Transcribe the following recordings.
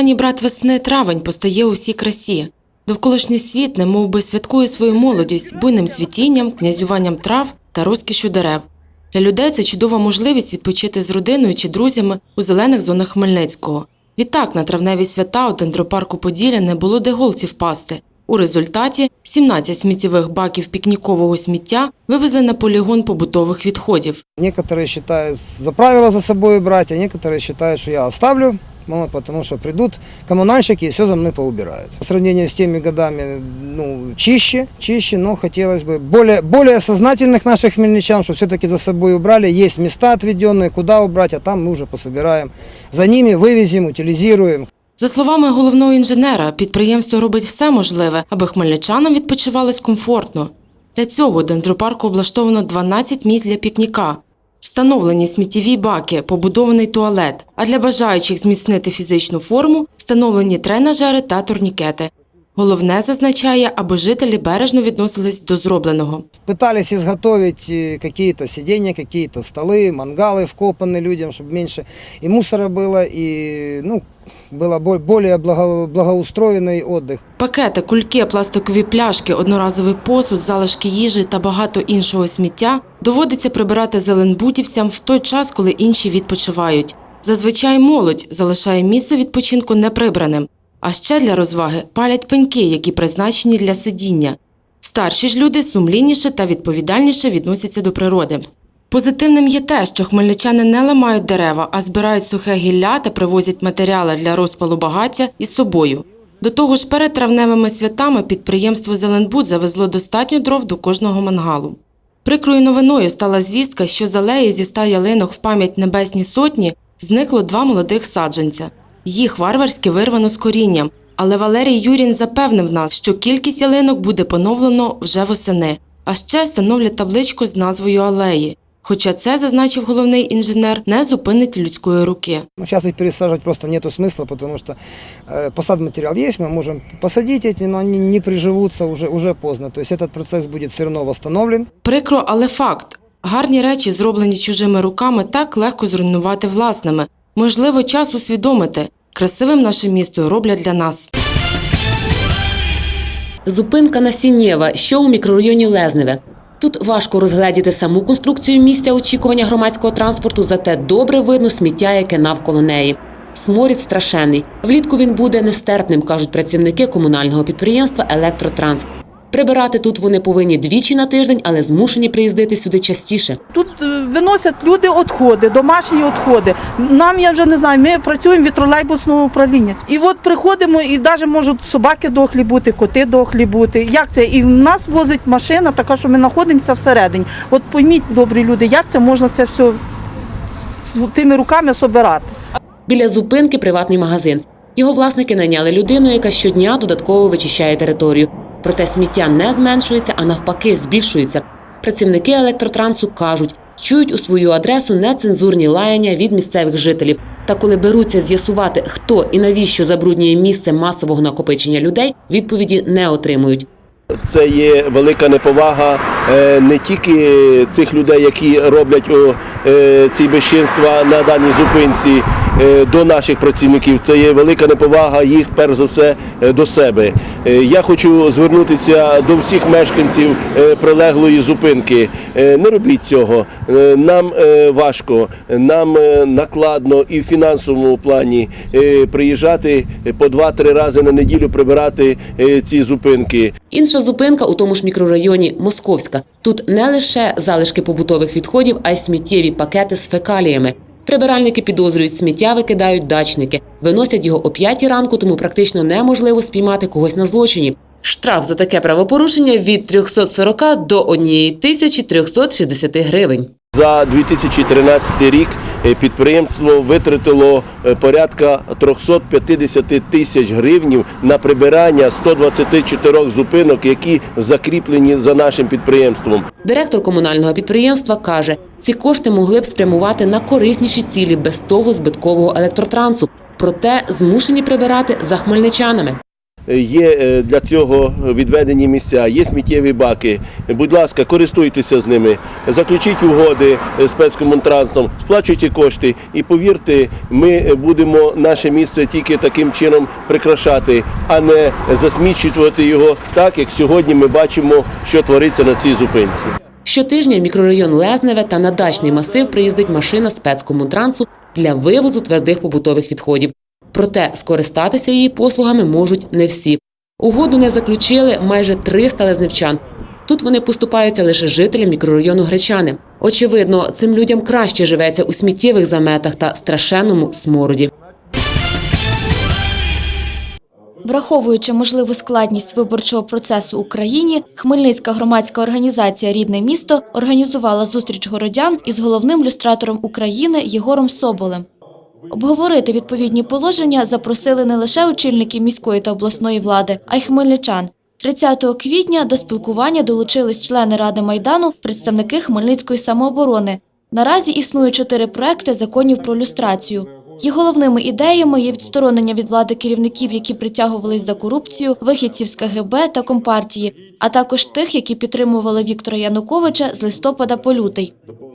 Останній брат весни травень постає у всій красі. Довколишній світ немов би святкує свою молодість буйним цвітінням, князюванням трав та розкішю дерев. Для людей це чудова можливість відпочити з родиною чи друзями у зелених зонах Хмельницького. Відтак на травневі свята у дендропарку Поділля не було де голці впасти. У результаті 17 сміттєвих баків пікнікового сміття вивезли на полігон побутових відходів. Некоторые считают за правило за собой брать, а некоторые считают, что я оставлю, вот, потому что придут коммунальщики и все за мной поубирают. По сравнению с теми годами, ну, чище, чище, но хотелось бы более, более сознательных наших хмельничан, что все-таки за собой убрали. Есть места отведенные, куда убрать, а там мы уже пособираем. За ними вывезем, утилизируем. За словами головного інженера, підприємство робить все можливе, аби хмельничанам відпочивалось комфортно. Для цього у дендропарку облаштовано 12 місць для пікніка. Встановлені сміттєві баки, побудований туалет, а для бажаючих зміцнити фізичну форму встановлені тренажери та турнікети. Головне зазначає, аби жителі бережно відносились до зробленого. Пытались изготовить э, какие-то сиденья, какие-то столы, мангалы вкопаны людям, чтобы меньше и мусора было, и ну, было бо- более благо- благоустроенный отдых. Пакети, кульки, пластикові пляшки, одноразовий посуд, залишки їжі та багато іншого сміття доводиться прибирати зеленбудівцям в той час, коли інші відпочивають. Зазвичай молодь залишає місце відпочинку неприбраним, а ще для розваги палять пеньки, які призначені для сидіння. Старші ж люди сумлінніше та відповідальніше відносяться до природи. Позитивним є те, що хмельничани не ламають дерева, а збирають сухе гілля та привозять матеріали для розпалу багаття із собою. До того ж, перед травневими святами підприємство Зеленбуд завезло достатньо дров до кожного мангалу. Прикрою новиною стала звістка, що з алеї зі ста ялинок в пам'ять Небесній Сотні зникло два молодих саджанця. Їх варварськи вирвано з корінням, але Валерій Юрін запевнив нас, що кількість ялинок буде поновлено вже восени, а ще встановлять табличку з назвою алеї. Хоча це, зазначив головний інженер, не зупинить людської руки. Ну, Сейчас их пересаживать просто нету смысла, потому что э, посадматериал есть, мы можем посадить эти, но они не приживутся уже, уже поздно. То есть этот процесс будет все равно восстановлен. Прикро, але факт. Гарні речі, зроблені чужими руками, так легко зруйнувати власними. Можливо, час усвідомити. Красивим наше місто роблять для нас. Зупинка Насіннєва, що у мікрорайоні Лезневе. Тут важко розгледіти саму конструкцію місця очікування громадського транспорту, зате добре видно сміття, яке навколо неї. Сморід страшенний. Влітку він буде нестерпним, кажуть працівники комунального підприємства Електротранс. Прибирати тут вони повинні двічі на тиждень, але змушені приїздити сюди частіше. Тут е, виносять люди відходи, домашні відходи. Нам я вже не знаю, ми працюємо від тролейбусного управління. І от приходимо, і навіть можуть собаки дохлі бути, коти дохлі бути. Як це? І в нас возить машина, така що ми знаходимося всередині. От пойміть, добрі люди, як це можна це все з тими руками собирати. Біля зупинки приватний магазин. Його власники найняли людину, яка щодня додатково вичищає територію. Проте сміття не зменшується, а навпаки, збільшується. Працівники електротрансу кажуть, чують у свою адресу нецензурні лаяння від місцевих жителів. Та коли беруться з'ясувати, хто і навіщо забруднює місце масового накопичення людей, відповіді не отримують. Це є велика неповага е, не тільки цих людей, які роблять е, ці безчинства на даній зупинці до наших працівників. Це є велика неповага їх, перш за все, е, до себе. Е, Я хочу звернутися до всіх мешканців е, прилеглої зупинки. Е, Не робіть цього. Е, Нам е, важко, нам е, накладно і в фінансовому плані е, приїжджати по два-три рази на неділю прибирати е, ці зупинки. Інша зупинка у тому ж мікрорайоні Московська. Тут не лише залишки побутових відходів, а й сміттєві пакети з фекаліями. Прибиральники підозрюють, сміття викидають дачники, виносять його о 5 ранку, тому практично неможливо спіймати когось на злочині. Штраф за таке правопорушення від 340 до 1360 гривень. За 2013 рік е, підприємство витратило е, порядка 350 тисяч гривнів на прибирання 124 зупинок, які закріплені за нашим підприємством. Директор комунального підприємства каже, ці кошти могли б спрямувати на корисніші цілі без того збиткового електротрансу. Проте змушені прибирати за хмельничанами. Е, є е, для цього відведені місця, є сміттєві баки. Будь ласка, користуйтеся з ними, заключіть угоди е, спецкомунтрансом, сплачуйте кошти і повірте, ми будемо наше місце тільки таким чином прикрашати, а не засмічувати його так, як сьогодні ми бачимо, що твориться на цій зупинці. Щотижня в мікрорайон Лезневе та на дачний масив приїздить машина спецкомунтрансу для вивозу твердих побутових відходів. Проте скористатися її послугами можуть не всі. Угоду не заключили майже 300 лезневчан. Тут вони поступаються лише жителям мікрорайону Гречани. Очевидно, цим людям краще живеться у сміттєвих заметах та страшенному смороді. Враховуючи можливу складність виборчого процесу в Україні, Хмельницька громадська організація Рідне місто організувала зустріч городян із головним люстратором України Єгором Соболем. Обговорити відповідні положення запросили не лише очільники міської та обласної влади, а й хмельничан. 30 квітня до спілкування долучились члени Ради Майдану, представники Хмельницької самооборони. Наразі існує чотири проекти законів про люстрацію. Їх головними ідеями є відсторонення від влади керівників, які притягувались за корупцію, вихідців з КГБ та Компартії, а також тих, які підтримували Віктора Януковича з листопада по лютий.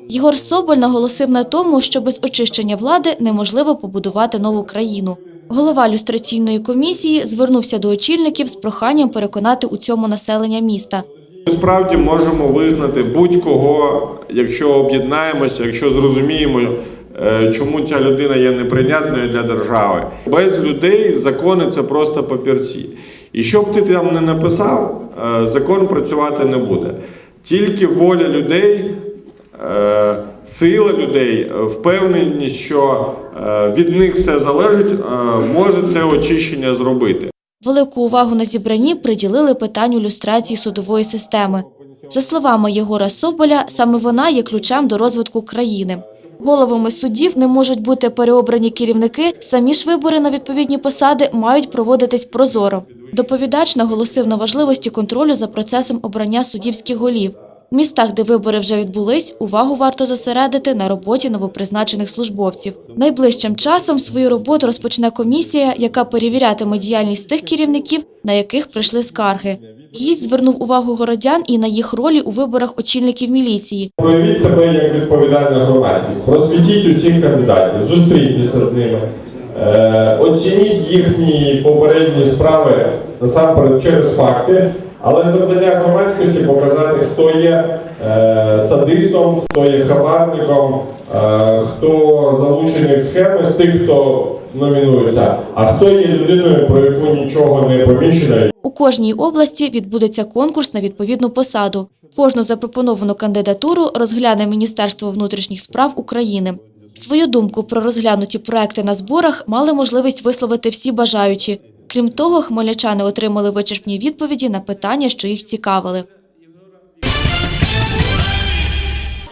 Єгор Соболь наголосив на тому, що без очищення влади неможливо побудувати нову країну. Голова люстраційної комісії звернувся до очільників з проханням переконати у цьому населення міста. Ми справді можемо визнати будь-кого, якщо об'єднаємося, якщо зрозуміємо, е, чому ця людина є неприйнятною для держави. Без людей закони це просто папірці. І що б ти там не написав, е, закон працювати не буде. Тільки воля людей, сила людей, е, впевненість, що е, від них все залежить, е, може це очищення зробити. Велику увагу на зібранні приділили питанню люстрації судової системи. За словами Єгора Соболя, саме вона є ключем до розвитку країни. Головами судів не можуть бути переобрані керівники, самі ж вибори на відповідні посади мають проводитись прозоро. Доповідач наголосив на важливості контролю за процесом обрання суддівських голів. В містах, де вибори вже відбулись, увагу варто зосередити на роботі новопризначених службовців. Найближчим часом свою роботу розпочне комісія, яка перевірятиме діяльність тих керівників, на яких прийшли скарги. Гість звернув увагу городян і на їх ролі у виборах очільників міліції. Проявіть себе як відповідальна громадськість, просвітіть усіх кандидатів, зустрійтеся з ними, е, оцініть їхні попередні справи насамперед через факти, але завдання громадськості показати, хто є е, садистом, хто є хабарником, е, хто залучений в схеми з тих, хто номінується, а хто є людиною, про яку нічого не поміщено. У кожній області відбудеться конкурс на відповідну посаду. Кожну запропоновану кандидатуру розгляне Міністерство внутрішніх справ України. Свою думку про розглянуті проекти на зборах мали можливість висловити всі бажаючі. Крім того, хмельничани отримали вичерпні відповіді на питання, що їх цікавили.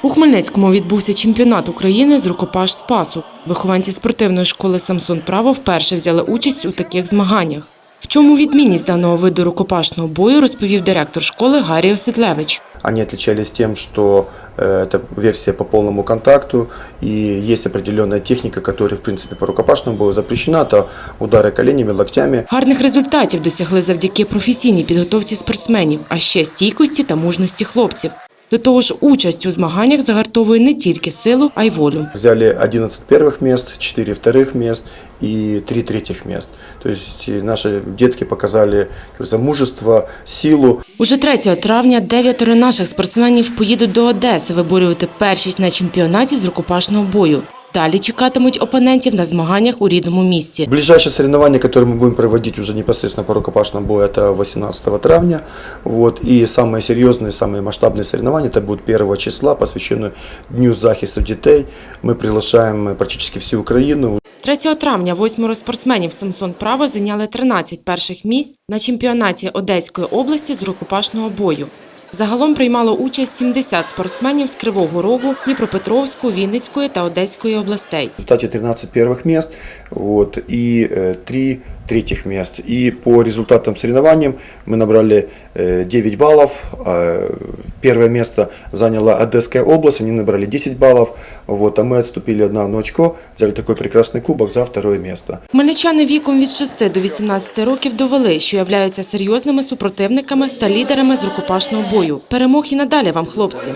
У Хмельницькому відбувся чемпіонат України з рукопаш Спасу. Вихованці спортивної школи Самсон Право вперше взяли участь у таких змаганнях. В чому відмінність даного виду рукопашного бою, розповів директор школи Гарій Оситлевич. Они отличались тем, что э, это версия по полному контакту и есть определенная техника, которая в принципе по рукопашному бою запрещена, это удары коленями, локтями. Гарних результатів досягли завдяки професійній підготовці спортсменів, а ще стійкості та мужності хлопців. До того ж, участь у змаганнях загартовує не тільки силу, а й волю. Взяли 11 первых мест, 4 вторых мест и 3 третьих мест. То есть э, наши детки показали как говорится, мужество, силу. Уже 3 травня дев'ятеро наших спортсменів поїдуть до Одеси виборювати першість на чемпіонаті з рукопашного бою. Далі чекатимуть опонентів на змаганнях у рідному місті. Ближайшее соревнование, которое мы будем проводить уже непосредственно по рукопашному бою, это 18 травня. Вот. И самые серьезные, самые масштабные соревнования, это будет 1 числа, посвященные Дню захисту детей. Мы приглашаем э, практически всю Украину. 3 травня восьмеро спортсменів Самсон Право зайняли 13 перших місць на чемпіонаті Одеської області з рукопашного бою. Загалом приймало участь 70 спортсменів з Кривого Рогу, Дніпропетровську, Вінницької та Одеської областей. В результате 13 первых мест вот, и э, 3 третьих мест. И по результатам соревнований мы набрали э, 9 баллов. Э, Первое место заняла Одесская область, они набрали 10 баллов. Вот, а мы отступили на одно очко, взяли такой прекрасный кубок за второе место. Хмельничани віком від 6 до 18 років довели, що являються серйозними супротивниками та лідерами з рукопашного бою. Перемог і надалі вам, хлопці!